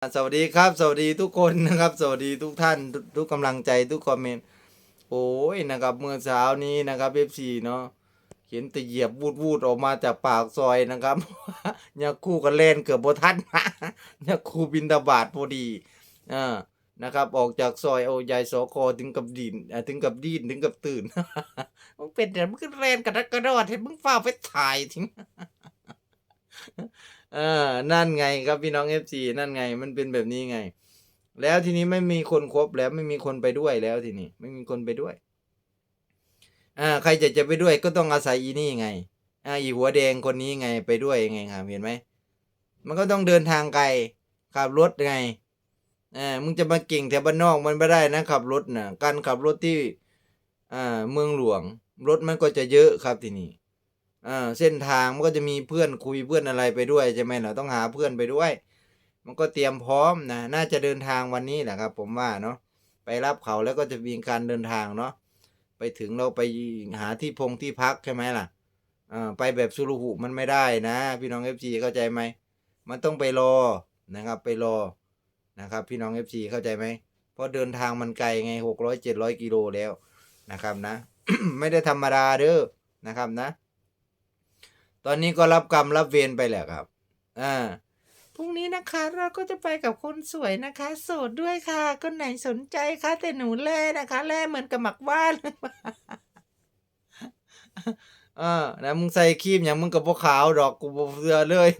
สวัสดีครับ สวัสดีทุกคนนะครับ สวัสดีทุกท่านทุกทุกกำลังใจทุกคอมเมนต์โอ้ยนะครับเมื่อเช้านี้นะครับเอฟซีเนาะเห็นแตะเหยียบวูดวูดออกมาจากปากซอยนะครับเนี่ยคู่กันเล่นเกือบบทันเนี่ยคู่บินตาบาดพอดีอ่านะครับ ออกจากซอยโอยายสอคอถึงกับดินอ่าถึงกับดีนถึงกับตื่นมึงเป็นแต่มึงก็เล่นกระดักกระดอดเห็นมึงฟ้าไปถ่ายทิ้ง เออ นั่นไงครับพี่น้องเอฟซีนั่นไง มันเป็นแบบนี้ไง แล้วทีนี้ไม่มีคนครบแล้วไม่มีคนไปด้วยแล้วทีนี้ ไม่มีคนไปด้วย อ่า ใครจะจะไปด้วยก็ต้องอาศัยอีนี่ไง อ่า อีหัวแดงคนนี้ไงไปด้วยไงครับเห็นไหมมันก็ต้องเดินทางไกลขับรถไงอ่ามึงจะมาเก่งแถวบ้านนอกมันไม่ได้นะขับรถนะการขับรถที่อ่าเมืองหลวง รถมันก็จะเยอะครับทีนี้ เส้นทางมันก็จะมีเพื่อนคุยเพื่อนอะไรไปด้วยใช่ไหมเราต้องหาเพื่อนไปด้วย มันก็เตรียมพร้อมนะน่าจะเดินทางวันนี้แหละครับ ผมว่าเนาะไปรับเขาแล้วก็จะมีการเดินทางเนาะไปถึงเราไปหาที่พงที่พักใช่ไหมล่ะไปแบบสุรุหุมันไม่ได้นะ พี่น้องเอฟซีเข้าใจไหมมันต้องไปรอนะครับไปรอนะครับ พี่น้องเอฟซีเข้าใจไหมเพราะเดินทางมันไกลไงหกร้อยเจ็ดร้อยกิโลแล้วนะครับนะ ไม่ได้ธรรมดาเด้อนะครับนะ ตอนนี้ก็รับกรรมรับเวรไปแหละครับอ่าพรุ่งนี้นะคะเราก็จะไปกับคนสวยนะคะ โสดด้วยค่ะคนไหนสนใจคะแต่หนูแล่นะคะแล่เหมือนกับหมักว่านอ่านะมึงใส่ครีมอย่างมึงกับพวกขาวดอกกูบเสือเลย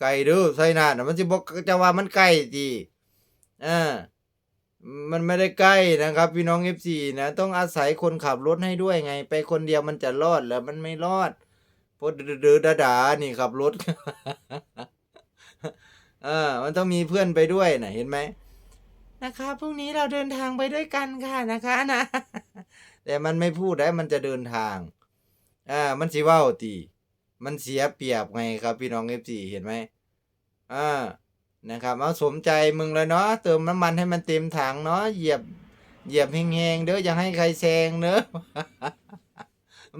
ไก่ดูใส่หน้าะมันจะบอกจะว่ามันใกล้จีอ่ามันไม่ได้ใกล้นะครับ พี่น้องเอฟซีนะ ต้องอาศัยคนขับรถให้ด้วยไง ไปคนเดียวมันจะรอดแล้วมันไม่รอด ราะเดือดดาๆนี่ขับรถเออมันต้องมีเพื่อนไปด้วยนะเห็นไหมนะคะพรุ่งนี้เราเดินทางไปด้วยกันค่ะนะคะนะ แต่มันไม่พูดได้มันจะเดินทางอ่ามันสิเว่าตีมันเสียเปรียบไงครับพี่น้องเอฟซีเห็นไหมอ่านะครับเอาสมใจมึงเลยเนาะเติมน้ำมันให้มันเต็มถังเนาะเหยียบเหยียบแห้งๆเด้ออย่าให้ใครแซงเนอะ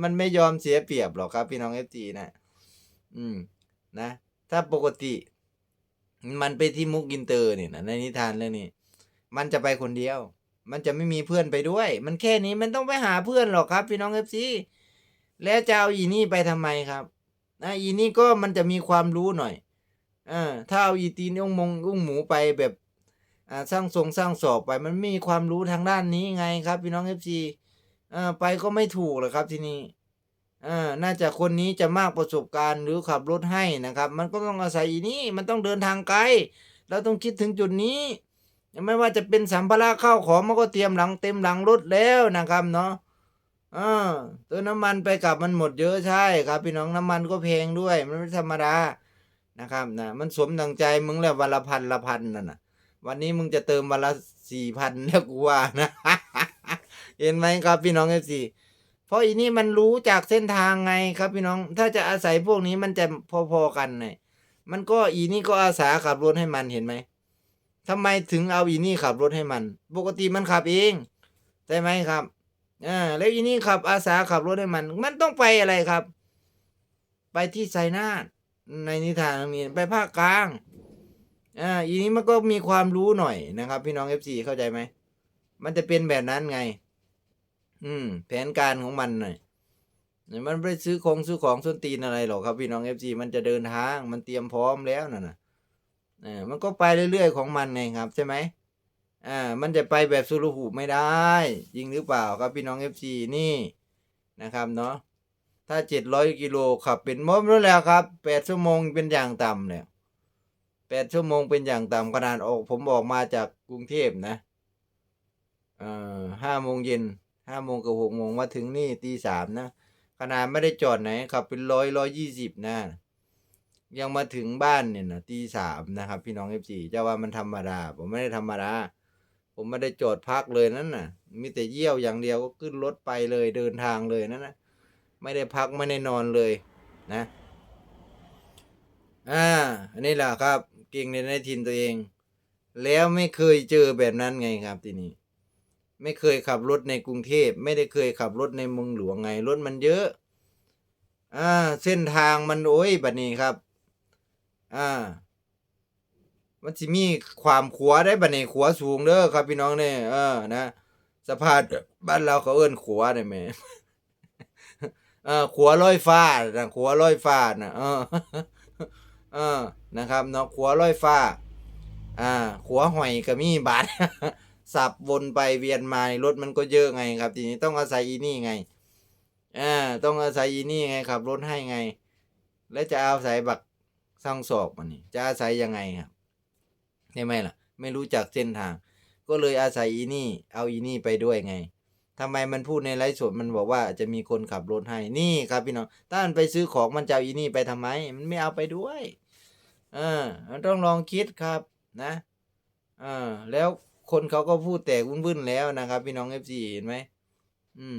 มันไม่ยอมเสียเปรียบหรอกครับ พี่น้องเอฟจีนะ อืม นะ ถ้าปกติ มันไปที่มุกอินเตอร์เนี่ยนะในนิทานเรื่องนี้ มันจะไปคนเดียว มันจะไม่มีเพื่อนไปด้วย มันแค่นี้มันต้องไปหาเพื่อนหรอกครับ พี่น้องเอฟซีแล้วจะเอาอีนี่ไปทำไมครับนะอีนี่ก็มันจะมีความรู้หน่อยอ่าถ้าเอาอีตีนอุ้งมงอุ้งหมูไปแบบอ่าสร้างทรงสร้างสอบไป มันไม่มีความรู้ทางด้านนี้ไงครับ พี่น้องเอฟซี อ่าไปก็ไม่ถูกหรอกครับทีนี้อ่าน่าจะคนนี้จะมากประสบการณ์หรือขับรถให้นะครับ มันก็ต้องอาศัยอีนี่มันต้องเดินทางไกลเราต้องคิดถึงจุดนี้ ไม่ว่าจะเป็นสัมภาระเข้าของมันก็เตรียมหลังเต็มหลังรถแล้วนะครับเนาะอ่าตัวน้ำมันไปกลับมันหมดเยอะใช่ครับ พี่น้องน้ำมันก็แพงด้วย มันไม่ธรรมดานะครับนะมันสมดังใจมึงแล้ววันละพันละพันนั่นนะวันนี้มึงจะเติมวันละสี่พันแล้วกูว่านะ เห็นไหมครับพี่น้องเอฟซีเพราะอีนี่มันรู้จากเส้นทางไงครับพี่น้อง ถ้าจะอาศัยพวกนี้มันจะพอๆกันไงมันก็อีนี่ก็อาสาขับรถให้มันเห็นไหมทำไมถึงเอาอีนี่ขับรถให้มัน ปกติมันขับเองใช่ไหมครับอ่าแล้วอีนี่ขับอาสาขับรถให้มัน มันต้องไปอะไรครับ ไปที่ไซนาในนิทานเรื่องนี้ไปภาคกลางอ่าอีนี้มันก็มีความรู้หน่อยนะครับ พี่น้องเอฟซีเข้าใจไหมมันจะเป็นแบบนั้นไง อืม แผนการของมันหน่อยมันไม่ซื้อของซื้อของส้นตีนอะไรหรอกครับพี่น้องเอฟซีมันจะเดินทาง มันเตรียมพร้อมแล้วน่ะนะเออมันก็ไปเรื่อยๆของมันไงครับ ใช่ไหมอ่ามันจะไปแบบสุรุหุไม่ได้ จริงหรือเปล่าครับพี่น้องเอฟซีนี่นะครับเนาะถ้าเจ็ดร้อยกิโลขับเป็นมดแล้วแล้วครับแปดชั่วโมงเป็นอย่างต่ำเนี่ยแปดชั่วโมงเป็นอย่างต่ำขนาดออก ผมออกมาจากกรุงเทพนะเอ่อห้าโมงเย็น ห้าโมงกับหกโมงมาถึงนี่ตีสามนะขนาดไม่ได้จอดไหนขับเป็นร้อยร้อยยี่สิบนะ ยังมาถึงบ้านเนี่ยนะตีสามนะครับ พี่น้องเอฟซีจะว่ามันธรรมดา ผมไม่ได้ธรรมดาผมไม่ได้จอดพักเลยนั่นน่ะ มีแต่เยี่ยวอย่างเดียวก็ขึ้นรถไปเลยเดินทางเลยนั่นนะไม่ได้พักไม่ได้นอนเลยนะอ่าอันนี้แหละครับ เก่งในในทินตัวเอง แล้วไม่เคยเจอแบบนั้นไงครับทีนี้ ไม่เคยขับรถในกรุงเทพไม่ได้เคยขับรถในเมืองหลวงไงรถมันเยอะ อ่า เส้นทางมันโอ้ยแบบนี้ครับ อ่า มันสิมีความขัวได้บัดนี้ขัวสูงเด้อครับพี่น้องเนี่ยเออนะสภาพบ้านเราเขาเอิ้นขัวได้แหมเออขัวลอยฟ้านะขัวลอยฟ้านะเออเออนะครับเนาะขัวลอยฟ้า อ่าขัวหอยก็มีบาท สับวนไปเวียนมานี่รถมันก็เยอะไงครับ ทีนี้ต้องอาศัยอีนี่ไงอ่าต้องอาศัยอีนี่ไงขับรถให้ไง แล้วจะอาศัยบักสร้างศอกมันนี่จะอาศัยยังไงครับใช่ไหมล่ะ ไม่รู้จักเส้นทาง ก็เลยอาศัยอีนี่ เอาอีนี่ไปด้วยไงทำไมมันพูดในไลฟ์สดมันบอกว่าจะมีคนขับรถให้นี่ครับพี่น้องถ้ามันไปซื้อของมันจะเอาอีนี่ไปทำไม มันไม่เอาไปด้วยเออมันต้องลองคิดครับนะเออแล้ว คนเขาก็พูดแตกวุ่นๆแล้วนะครับ พี่น้องเอฟซีเห็นไหมอืม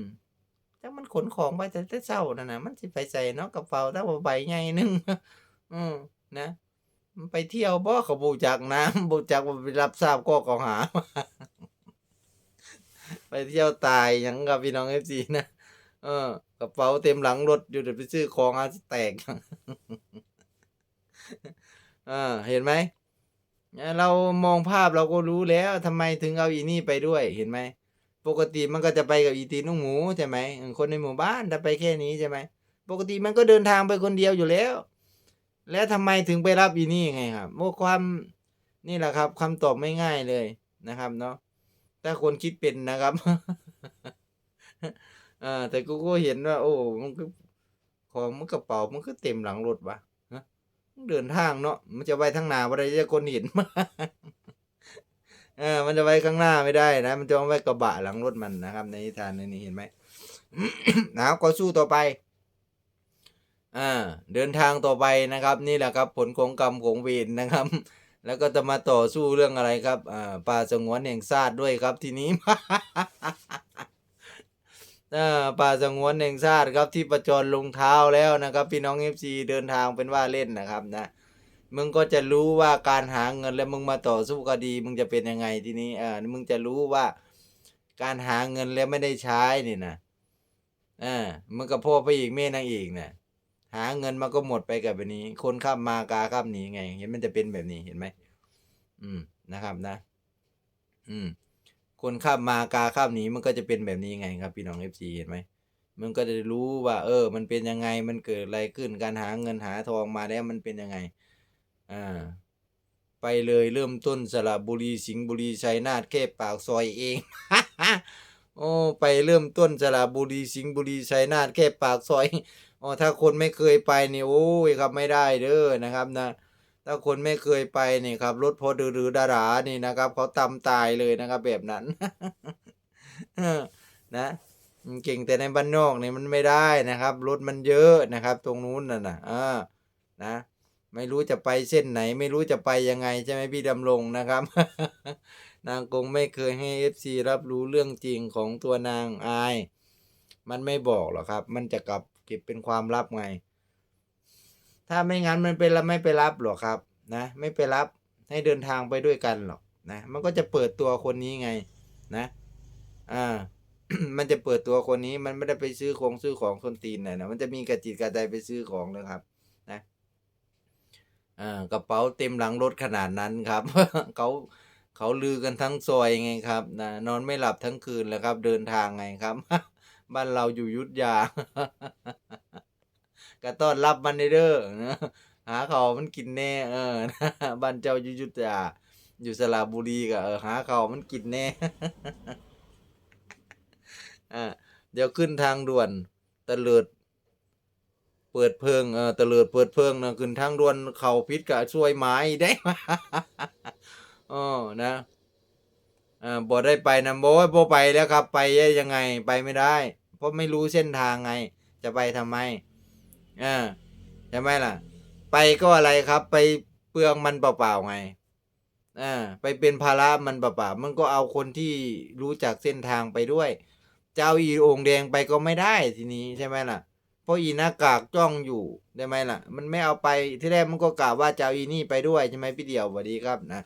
ถ้ามันขนของไปแต่แต่เช้านั่นนะมันสิไปใส่เนาะกระเป๋าถ้าว่าใบใหญ่นึงอืมนะมันไปเที่ยวบ่เขาบูจักน้ำบูจักไปรับทราบก็กล่าหา ไปเที่ยวตายยังกับพี่น้องเอฟซีนะเออกระเป๋าเต็มหลังรถอยู่เดี๋ยวไปซื้อของอาจจะแตกเออเห็นไหม เรามองภาพเราก็รู้แล้วทำไมถึงเอาอีนี่ไปด้วยเห็นไหมปกติมันก็จะไปกับอีตีนุ่งหมูใช่ไหมคนในหมู่บ้านถ้าไปแค่นี้ใช่ไหมปกติมันก็เดินทางไปคนเดียวอยู่แล้ว แล้วทำไมถึงไปรับอีนี่ไงครับโมความนี่แหละครับคำตอบไม่ง่ายเลยนะครับ เนาะถ้าคนคิดเป็นนะครับอ่าแต่กูก็เห็นว่า โอ้มันก็ของมันกระเป๋ามันก็เต็มหลังรถวะฮะ เดินทางเนาะมันจะไปทางหน้าอะไรจะคนห็นเออมันจะไปข้างหน้าไม่ได้นะ มันจะเอาไว้กระบะหลังรถมันนะครับ ในนิทานนี้เห็นไหมนะก็สู้ต่อไปอ่าเดินทางต่อไปนะครับ นี่แหละครับ ผลของกรรมของเวรนะครับ แล้วก็จะมาต่อสู้เรื่องอะไรครับอ่าป่าสงวนแห่งชาติด้วยครับทีนี้ ป่าสงวนแห่งชาติครับที่ประจรลงเท้าแล้วนะครับพี่น้องเอฟซีเดินทางเป็นว่าเล่นนะครับนะมึงก็จะรู้ว่าการหาเงินแล้วมึงมาต่อสู้คดี มึงจะเป็นยังไงทีนี้อ่ามึงจะรู้ว่าการหาเงินแล้วไม่ได้ใช้นี่นะอ่ามึงกับพ่อไปอีกแม่นางเอกนะหาเงินมาก็หมดไปกับแบบนี้ คนข้ามมากาข้ามหนีไง เห็นมันจะเป็นแบบนี้เห็นไหมอืมนะครับนะ อืม คนข้ามมากาข้ามหนีมันก็จะเป็นแบบนี้ไงครับ พี่น้องเอฟซีเห็นไหมมันก็จะรู้ว่า เออ มันเป็นยังไงมันเกิดอะไรขึ้นการหาเงินหาทองมาแล้วมันเป็นยังไงอ่าไปเลยเริ่มต้นสระบุรีสิงห์บุรีชัยนาทแค่ปากซอยเองโอ้ไปเริ่มต้นสระบุรีสิงห์บุรีชัยนาทแค่ปากซอยอ๋อถ้าคนไม่เคยไปนี่โอ้ยครับไม่ได้เด้อนะครับนะ ถ้าคนไม่เคยไปนี่ครับรถพอดือรือดารานี่นะครับเขาตำตายเลยนะครับ แบบนั้นนะอืมเก่งแต่ในบ้านนอกนี่มันไม่ได้นะครับรถมันเยอะนะครับ ตรงนู้นน่ะนะอ่านะ ไม่รู้จะไปเส้นไหน ไม่รู้จะไปยังไงใช่ไหมพี่ดำรงนะครับ นางคงไม่เคยให้เอฟซีรับรู้เรื่องจริงของตัวนางอาย มันไม่บอกหรอกครับ มันจะกลับเก็บเป็นความลับไง ถ้าไม่งั้นมันเป็นแล้วไม่ไปรับหรอกครับนะไม่ไปรับให้เดินทางไปด้วยกันหรอกนะมันก็จะเปิดตัวคนนี้ไงนะอ่ามันจะเปิดตัวคนนี้มันไม่ได้ไปซื้อของซื้อของคนตีนไหนนะมันจะมีกระจิตกระใจไปซื้อของเลยครับ นะอ่ากระเป๋าเต็มหลังรถขนาดนั้นครับเขาเขาลือกันทั้งซอยไงครับนะนอนไม่หลับทั้งคืนแล้วครับ เดินทางไงครับ บ้านเราอยู่ยุทธยา ก็ต้อนรับมันเด้อนะหาเขามันกินแน่ เออบ้านเจ้าอยู่ยุทธยาอยู่สระบุรีก็เออหาเขามันกินแน่อ่าเดี๋ยวขึ้นทางด่วนตะเลิดเปิดเพิงเออตะเลิดเปิดเพิงนะขึ้นทางด่วนเขาพิษกับช่วยไม้ได้อ๋อนะอ่าบ่ได้ไปนะบ่บ่ไปแล้วครับ ไปยังไงไปไม่ได้ เพราะไม่รู้เส้นทางไง จะไปทำไม อ่าใช่ไหมล่ะ ไปก็อะไรครับ ไปเปลืองมันเปล่าๆไงอ่าไปเป็นภาระมันเปล่าๆมันก็เอาคนที่รู้จักเส้นทางไปด้วยจะเอาอีโองแดงไปก็ไม่ได้ทีนี้ใช่ไหมล่ะ เพราะอีหน้ากากจ้องอยู่ได้ไหมล่ะ มันไม่เอาไปที่แรกมันก็กล่าวว่าจะเอาอีนี่ไปด้วยใช่ไหมพี่เดียวสวัสดีครับนะ